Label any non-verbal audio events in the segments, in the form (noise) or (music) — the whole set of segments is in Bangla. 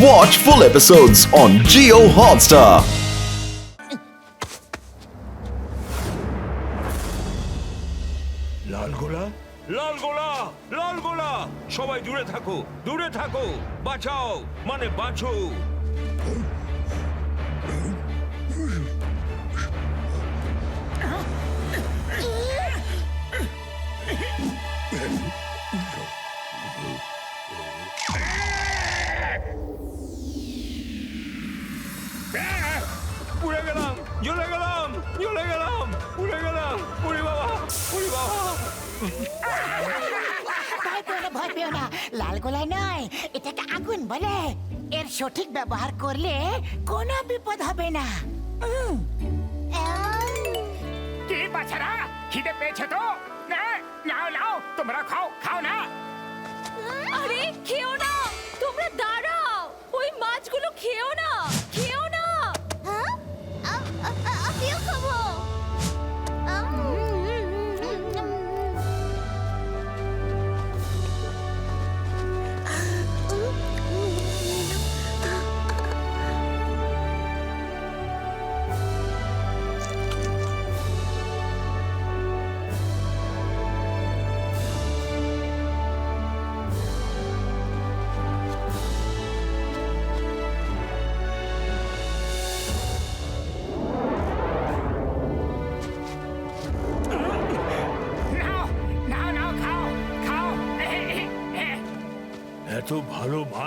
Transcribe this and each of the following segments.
Watch full episodes on Geo Hotstar. লাল গোলা? লাল গোলা লাল গোলা। সবাই দূরে থাকো দূরে থাকো। বাঁচাও মানে বাঁচো। জ্বলে গেলাম জ্বলে গেলাম পুড়ে গেলাম বাবা বাবা। ভয় পেও না ভয় পেও না। লাল গোলা নয় এটাকে আগুন বলে। এর সঠিক ব্যবহার করলে কোনো বিপদ হবে না। কি বাচ্চারা খিদে পেয়েছে তো? না, নাও নাও তোমরা খাও খাও না। আরে খেও না। তোমরা দাঁড়াও। ওই মাছগুলো খেও না।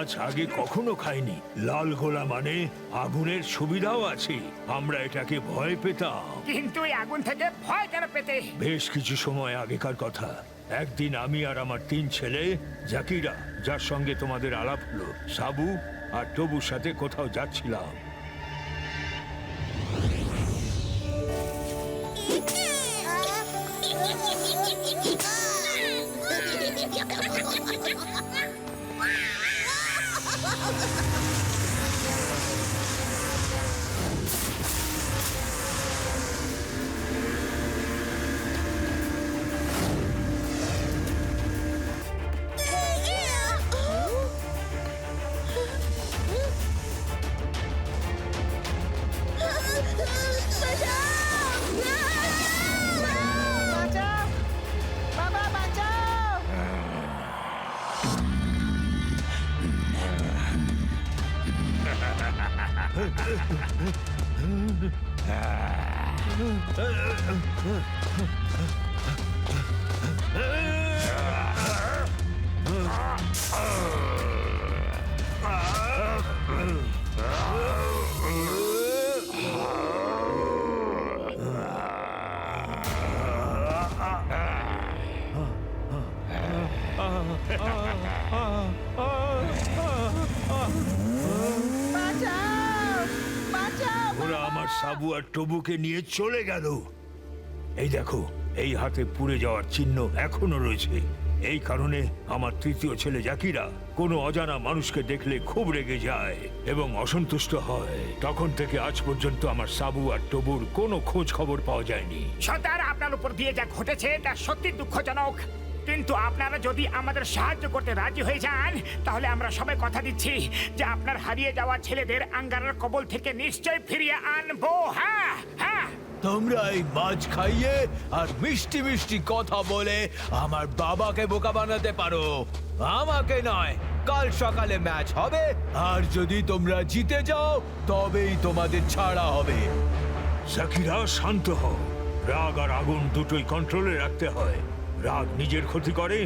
মাছ আগে কখনো খাইনি লাল গোলা মানে আগুনের সুবিধাও আছে আমরা এটাকে ভয় পেতাম কিন্তু এই আগুন থেকে ভয় কেন পেতে বেশ কিছু সময় আগেকার কথা একদিন আমি আর আমার তিন ছেলে জাকিরা যার সঙ্গে তোমাদের আলাপ হলো সাবু আর টবুর সাথে কোথাও যাচ্ছিলাম Wow. টবুকে নিয়ে চলে গেল। এই দেখো, এই হাতে পুড়ে যাওয়ার চিহ্ন এখনও রয়েছে। এই কারণে আমার তৃতীয় ছেলে জাকিরা কোনো অজানা মানুষকে দেখলে খুব রেগে যায় এবং অসন্তুষ্ট হয়। তখন থেকে আজ পর্যন্ত আমার সাবু আর টবুর কোনো খোঁজ খবর পাওয়া যায়নি। সর্দার, আপনার উপর দিয়ে যা ঘটেছে, তা সত্যি দুঃখজনক। কিন্তু আপনারা যদি আমাদের সাহায্য করতে রাজি হয়ে যান তাহলে আমরা সবাই কথা দিচ্ছি যে আপনার হারিয়ে যাওয়া ছেলেদের আঙ্গারার কবল থেকে নিশ্চয় ফিরিয়ে আনব। হ্যাঁ হ্যাঁ। তোমরা এই মাছ খাইয়ে আর মিষ্টি মিষ্টি কথা বলে আমার বাবাকে বোকা বানাতে পারো। আমাকে নয় কাল সকালে ম্যাচ হবে। আর যদি তোমরা জিতে যাও তবেই তোমাদের ছাড়া হবে। জাকিরা শান্ত হও। রাগ আর আগুন দুটোই কন্ট্রোলে রাখতে হয়। রাগ নিজের ক্ষতি করে,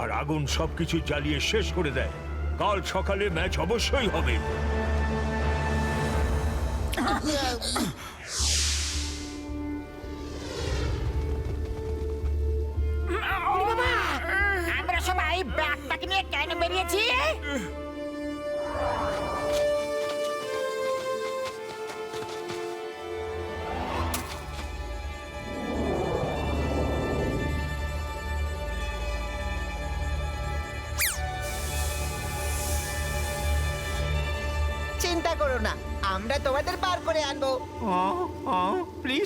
আর আগুন সবকিছু জ্বালিয়ে শেষ করে দেয়। কাল সকালে ম্যাচ অবশ্যই হবে। আমরা সবাই ব্যাগটাকে নিয়ে কেন বেরিয়েছি?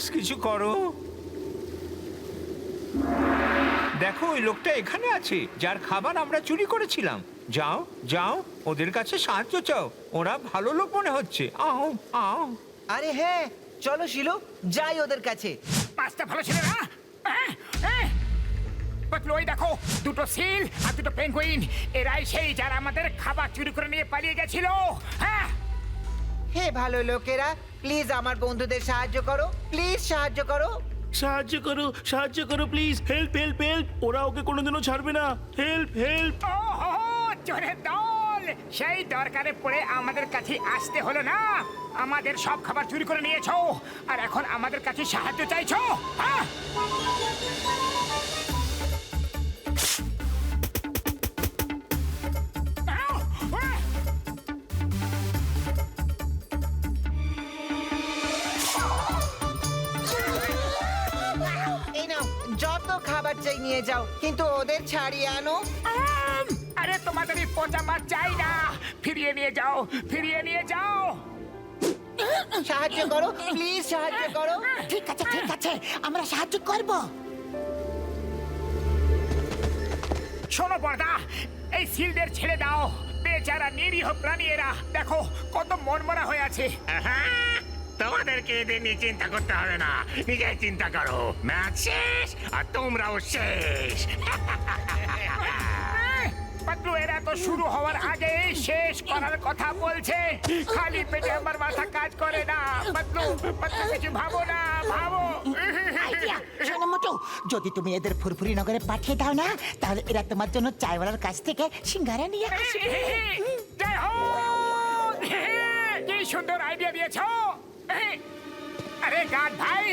প্লিজ কিছু করো। দেখো ওই লোকটা এখানে আছে যার খাবার আমরা চুরি করেছিলাম। যাও যাও ওদের কাছে সাহায্য চাও। ওরা ভালো লোক মনে হচ্ছে। আও আও। আরে হ্যাঁ চলো শিলু যাই ওদের কাছে। পাঁচটা ভালো ছেলে না ওই দেখো দুটো সিল আর দুটো পেঙ্গুইন। এরাই সেই যারা আমাদের খাবার চুরি করে নিয়ে পালিয়ে গেছিল। হ্যাঁ। হে ভালো লোকেরা প্লিজ আমার বন্ধুদের সাহায্য করো প্লিজ সাহায্য করো। সাহায্য করো সাহায্য করো প্লিজ হেল্প হেল্প হেল্প ওরা ওকে কোনোদিনও ছাড়বে না। হেল্প হেল্প ওহো চোরের দল! সেই দরকারে পড়ে আমাদের কাছে আসতে হলো না। আমাদের সব খাবার চুরি করে নিয়েছো। আর এখন আমাদের কাছে সাহায্য চাইছো হ্যাঁ? খাবার চাই নিয়ে যাও কিন্তু ওদের ছাড়িয়ে আনো। আম! আরে তোমাদের এই পচা মাছ চাই না। ফিরিয়ে নিয়ে যাও ফিরিয়ে নিয়ে যাও। সাহায্য করো প্লিজ সাহায্য করো। ঠিক আছে ঠিক আছে আমরা সাহায্য করব। শোনো বর্দা এই সিলদের ছেড়ে দাও। বেচারা নিরীহ প্রাণী এরা। দেখো কত মনমরা হয়ে আছে। তোমাদেরকে এদের নিয়ে চিন্তা করতে হবে না নিজেই চিন্তা করো ম্যাচ শেষ আর তোমরাও শেষ পাতলু এরা তো শুরু হওয়ার আগে শেষ করার কথা বলছে খালি পেটে আমার মাথা কাজ করে না পাতলু পাতলু কিছু ভাবো না ভাবো আইডিয়া শোনো মোটু যদি তুমি এদের ফুরফুরি নগরে পাঠিয়ে দাও না তাহলে এরা তোমার জন্য চাইওয়ালার কাছ থেকে সিঙ্গারা নিয়ে আসবে জয় হো কি সুন্দর আইডিয়া দিয়েছ আরে গান ভাই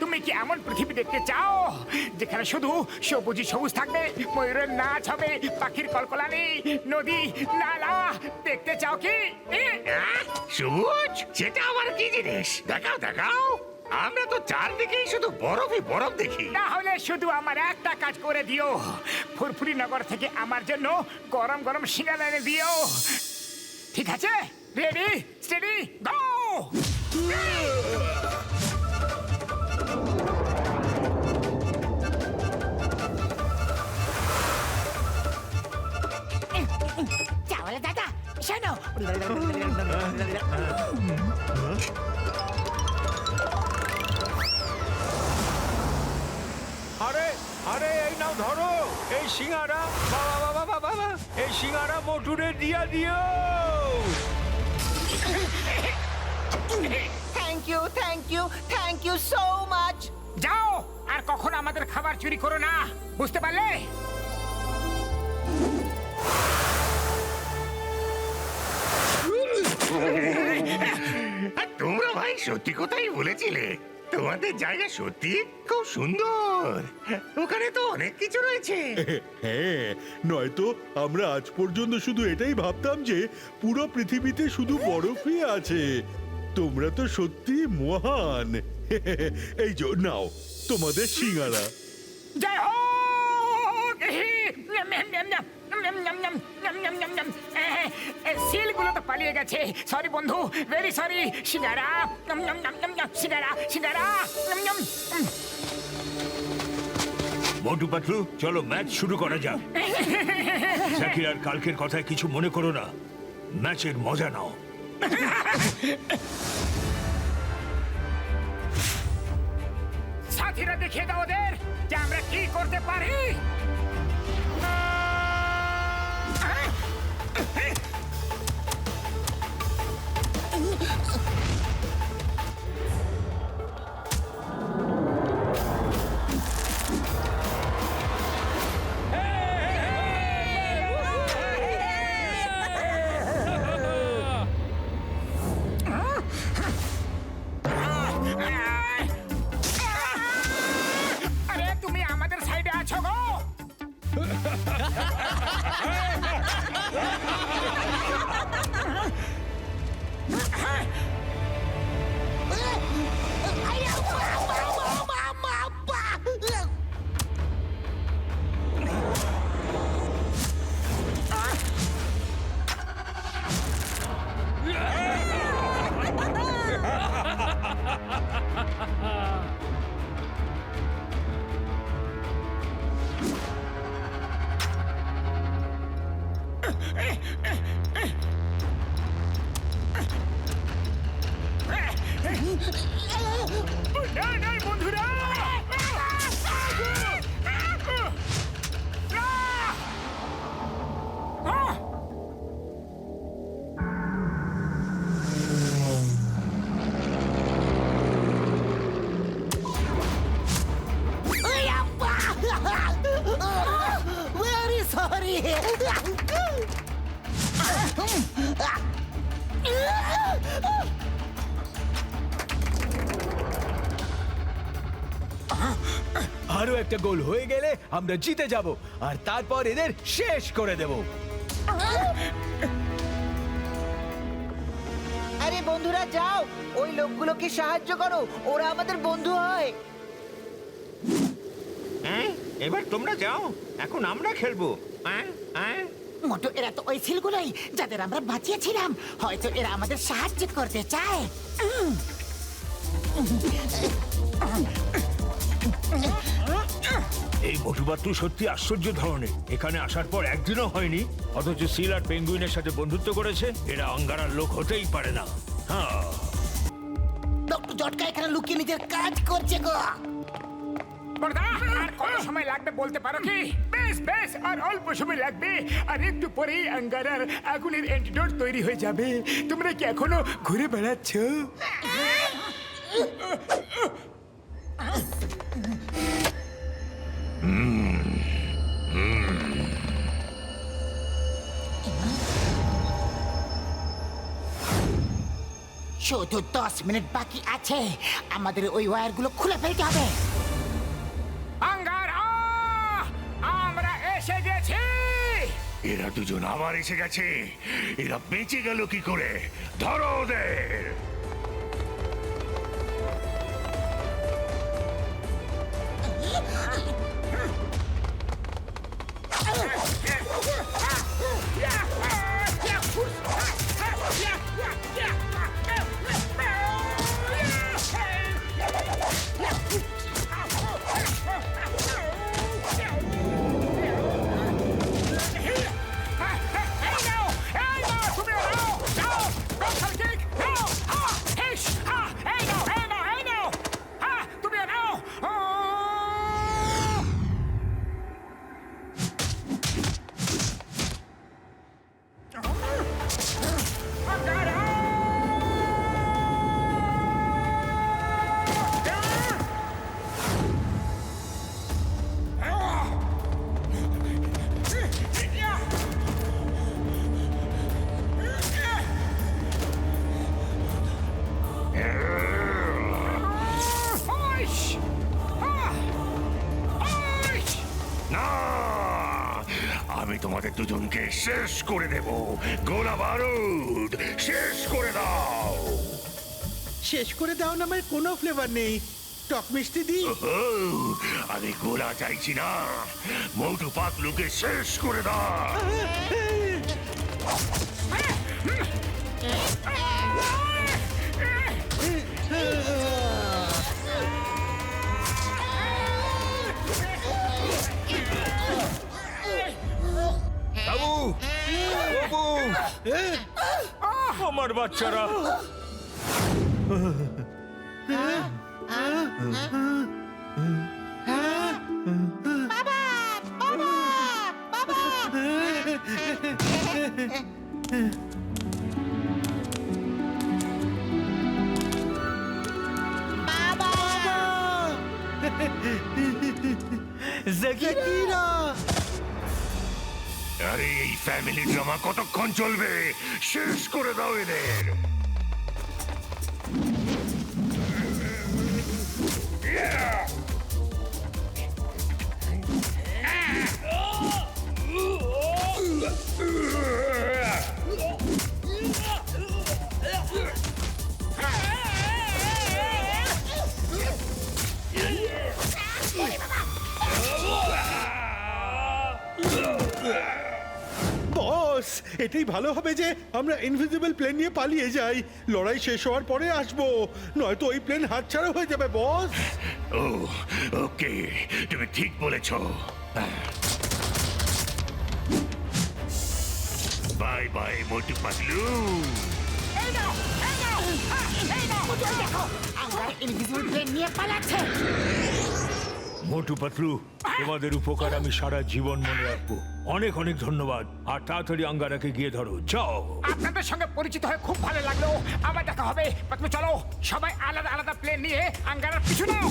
তুমি কি এমন পৃথিবী দেখতে চাও যেখানে শুধু সবুজই সবুজ থাকবে ময়ূরের নাচ হবে পাখির কলকলানি নদী নালা দেখতে চাও কি? সবুজ? সেটা আবার কি জিনিস? দেখাও দেখাও। আমরা তো চারদিকেই শুধু বরফই বরফ দেখি। তাহলে শুধু আমার একটা কাজ করে দিও। ফুরফুরি নগর থেকে আমার জন্য গরম গরম সিঙ্গারা এনে দিও। ঠিক আছে? রেডি স্টেডি গো চাওয়ালা দাদা শোনো আরে আরে, এই নাও ধরো। এই সিঙ্গারা বাবা বাবা বাবা এই সিঙ্গারা মোটুরে দিয়া দিও। Thank you thank you thank you so much যাও আর কখনো আমাদের খাবার চুরি করো না বুঝতে পারলে? আর (laughs) তোমরা ভাই সত্যি কথাই বলেছিলে। তোমাদের জায়গা সত্যি খুব সুন্দর। ওখানে তো অনেক কিছু রয়েছে। (laughs) হ্যাঁ নয়তো আমরা আজ পর্যন্ত শুধু এটাই ভাবতাম যে পুরো পৃথিবীতে শুধু বরফই আছে। তোমরা তো সত্যি মহান এই যে নাও তোমাদের সিঙ্গারা জয় হো সিলগুলো তো পালিয়ে গেছে সরি বন্ধু ভেরি সরি সিঙ্গারা সিঙ্গারা সিঙ্গারা মোটু পাতলু চলো ম্যাচ শুরু করা যাক জাকির আর কালকের কথায় কিছু মনে করো না ম্যাচের মজা নাও সাথীরা দেখিয়ে দাও ওদের যে আমরা কি করতে পারি। একটা গোল হয়ে গেলে আমরা জিতে যাব আর তারপর এদের শেষ করে দেব আরে বন্ধুরা যাও ওই লোকগুলোকে সাহায্য করো ওরা আমাদের বন্ধু হয় হ্যাঁ এবার তোমরা যাও এখন আমরা খেলব হ্যাঁ হ্যাঁ মোটু এরা তো ওই ছিলগুলোই যাদের আমরা বাঁচিয়েছিলাম হয়তো এরা আমাদের সাহায্য করতে চায় উম, এই মোটুবাতু সত্যি আশ্চর্য ধরনের। এখানে আসার পর একদিনও হয়নি। অথচ সিল আর পেঙ্গুইনের সাথে বন্ধুত্ব করেছে এরা অঙ্গারার লোক হতেই পারে না। হ্যাঁ। ডক্টর জটকা এখানে লুকিয়ে নিজের কাজ করছে গো। বড়দা আর কত সময় লাগবে বলতে পারো কি? বেশ বেশ আর অল্প সময় লাগবে। আর একটু পরেই আঙ্গারার আগুনের অ্যান্টিডোট তৈরি হয়ে যাবে। তোমরা কি এখনও ঘুরে বেড়াচ্ছ? শুধু দশ মিনিট বাকি আছে। আমাদের ওই ওয়্যারগুলো খুলে ফেলতে হবে। আঙ্গারা আমরা এসে গেছি! এরা দুজন আবার এসে গেছে। এরা বেঁচে গেল কি করে? ধরো ওদের! না আমি তোমাদের দুজনকে শেষ করে দেব গোলা বারুদ শেষ করে দাও শেষ করে দাও না আমার কোনো ফ্লেভার নেই টক মিষ্টি দি ওহো, আমি গোলা চাইছি না মোটু পাতলুকে শেষ করে দাও বাবু বাবু আমার বাচ্চারা জাকিরা আরে এই ফ্যামিলি ড্রামা কতক্ষণ চলবে? শেষ করে দাও এদের। বস এটাই ভালো হবে যে আমরা ইনভিজিবল প্লেন নিয়ে পালিয়ে যাই। লড়াই শেষ হওয়ার পরে আসব। নয়তো ওই প্লেন হাতছাড়া হয়ে যাবে বস ও ওকে তুমি ঠিক বলেছ। বাই বাই মোটু পাতলু এই নাও এই নাও এই না, ওই ইনভিজিবল প্লেন নিয়ে পালাচ্ছে। মোটু পাতলু তোমাদের উপকার আমি সারা জীবন মনে রাখব। অনেক অনেক ধন্যবাদ। আর তাড়াতাড়ি আঙ্গারাকে গিয়ে ধরো। যাও। আপনাদের সঙ্গে পরিচিত হয়ে খুব ভালো লাগল। আবার দেখা হবে। পাতলু চলো সবাই আলাদা আলাদা প্লেন নিয়ে আঙ্গারার পিছু নাও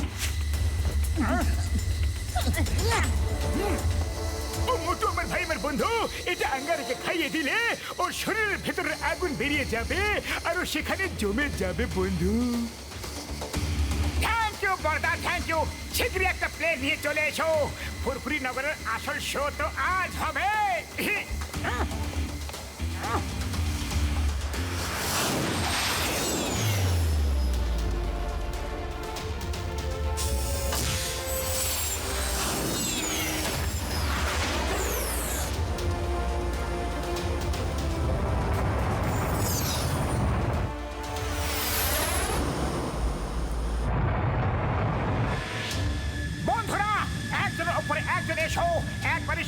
ও মোটু আমার ভাই আমার বন্ধু এটা আঙ্গারাকে খাইয়ে দিলে ওর শরীরের ভেতরে আগুন বেরিয়ে যাবে আর ও সেখানে জমে যাবে বন্ধু। থ্যাংক ইউ বর্দা থ্যাংক ইউ শীঘ্রই একটা প্লে নিয়ে চলে এসো। ফুরফুরি নগরের আসল শো তো আজ হবে। (laughs)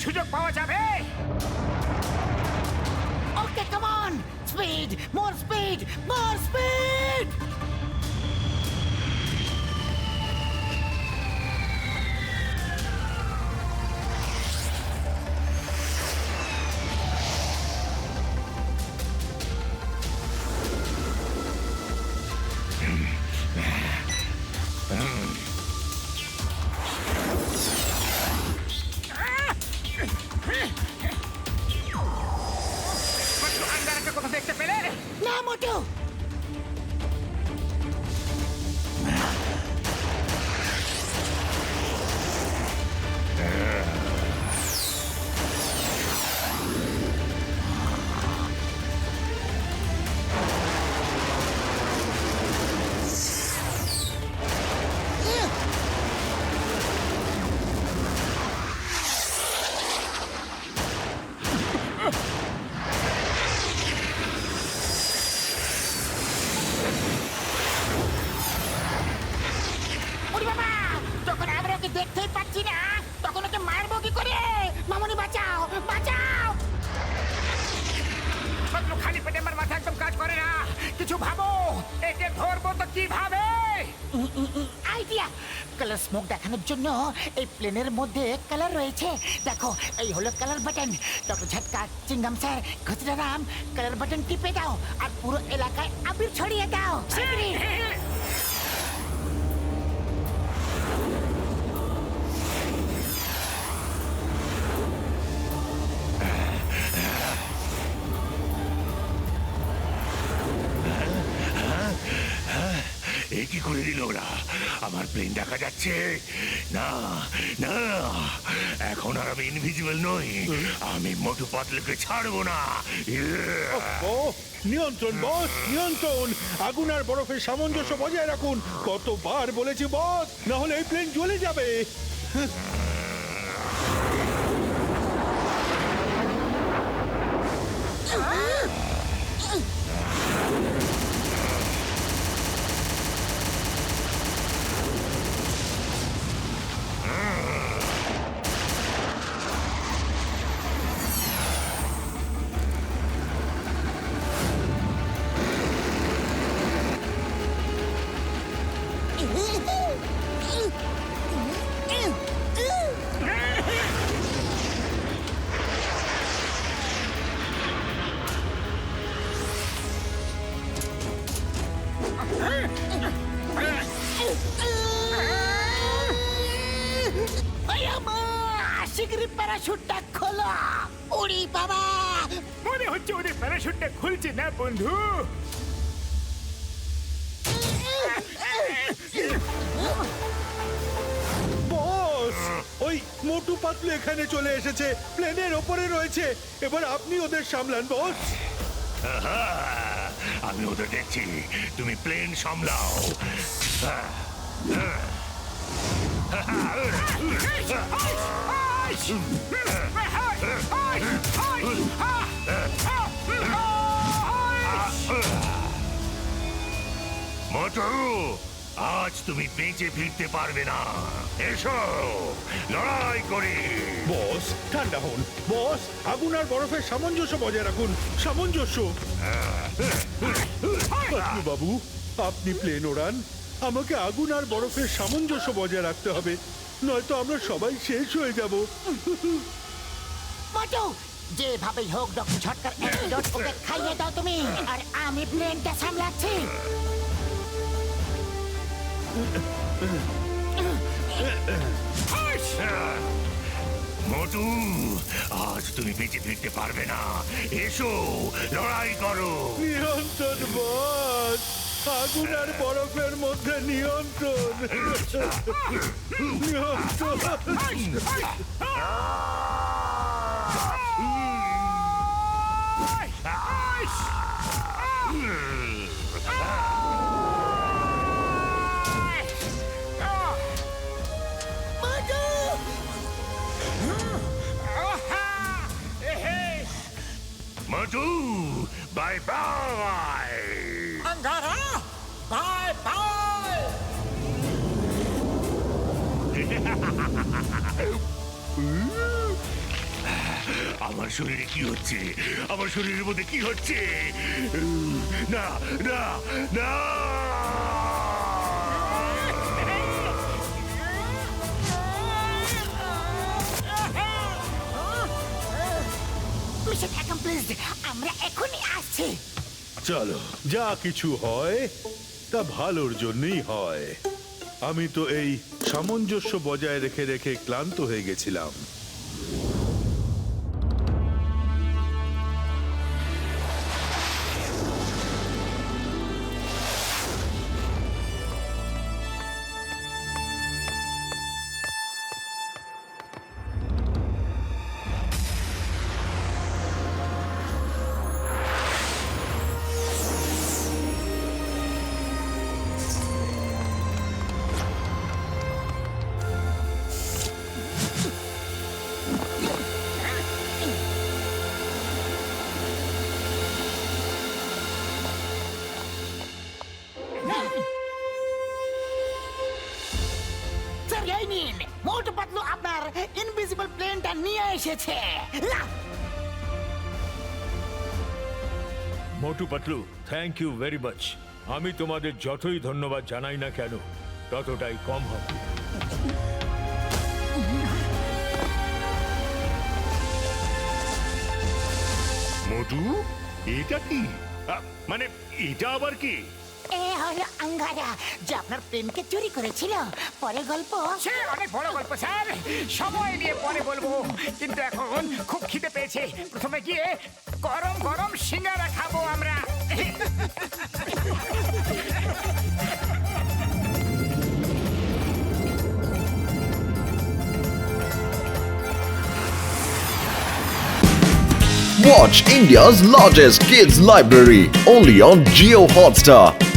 সুযোগ পাওয়া যাবে okay come on speed more speed more speed একে ধরবো তো কীভাবে? আইডিয়া কালার স্মোক দেখানোর জন্য এই প্লেনের মধ্যে কালার রয়েছে। দেখো এই হলো colour button doctor Jhatka Chingum sir Khasraram colour button টিপে দাও আর পুরো এলাকায় আবির ছড়িয়ে দাও। (laughs) দিল ওরা আমার প্লেন দেখা যাচ্ছে। না না, এখন আর আমি ইনভিজিবল নই। আমি মোটু পাতলুকে ছাড়বো না। নিয়ন্ত্রণ বস, নিয়ন্ত্রণ। আগুন আর বরফের সামঞ্জস্য বজায় রাখুন। কতবার বলেছি বস, না হলে এই প্লেন জ্বলে যাবে। প্যারাশুটটা খোলো উড়ি বাবা মনে হচ্ছে ওদের প্যারাশুটটা খুলছে না বন্ধু বস ওই মোটু পাতলু এখানে চলে এসেছে প্লেনের ওপরে রয়েছে এবার আপনি ওদের সামলান বস আহা! আমি ওদের দেখছি তুমি প্লেন সামলাও মোটু আজ তুমি বেঁচে ফিরতে পারবে না। এসো, লড়াই করি। বস, ঠান্ডা হন। বস, আগুন আর বরফের সামঞ্জস্য বজায় রাখুন। সামঞ্জস্য। বাবু, আপনি প্লেন ওড়ান। আমাকে আগুন আর বরফের সামঞ্জস্য বজায় রাখতে হবে। নয়তো আমরা সবাই শেষ হয়ে যাব। মোটু যেভাবেই হোক ডক্টর ঝটকার অ্যান্টিডোট ওকে খাইয়ে দাও তুমি। আর আমি প্লেনটা সামলাচ্ছি। মোটু আজ তুমি বেঁচে ফিরতে পারবে না। এসো লড়াই করো। নিয়ন্ত্রণ বস। আগুন আর বরফের মধ্যে নিয়ন্ত্রণ। নিয়ন্ত্রণ মোটু বাই বাই আমার শরীরে কি হচ্ছে? আমার শরীরের মধ্যে কি হচ্ছে? না না না! মিশন অ্যাকমপ্লিশড আমরা এখনই আসছি। চলো যা কিছু হয় তা ভালোর জন্যই হয়। আমি তো এই সামঞ্জস্য বজায় রেখে রেখে ক্লান্ত হয়ে গেছিলাম। প্লেনটা নিয়ে এসেছে। আহ! Motu Patlu thank you very much আমি তোমাদের যতই ধন্যবাদ জানাই না কেন ততটাই কম হবে। মোটু এটা কি? আ, মানে এটা আবার কি? এ হলো আঙ্গারা যে আপনার প্লেনকে চুরি করেছিল। পরে গল্প? সে অনেক বড় গল্প স্যার। সময় নিয়ে পরে বলব। কিন্তু এখন খুব খিদে পেয়েছে। প্রথমে গিয়ে গরম গরম সিঙ্গারা খাব আমরা। Watch India's largest kids library only on Geo Hotstar.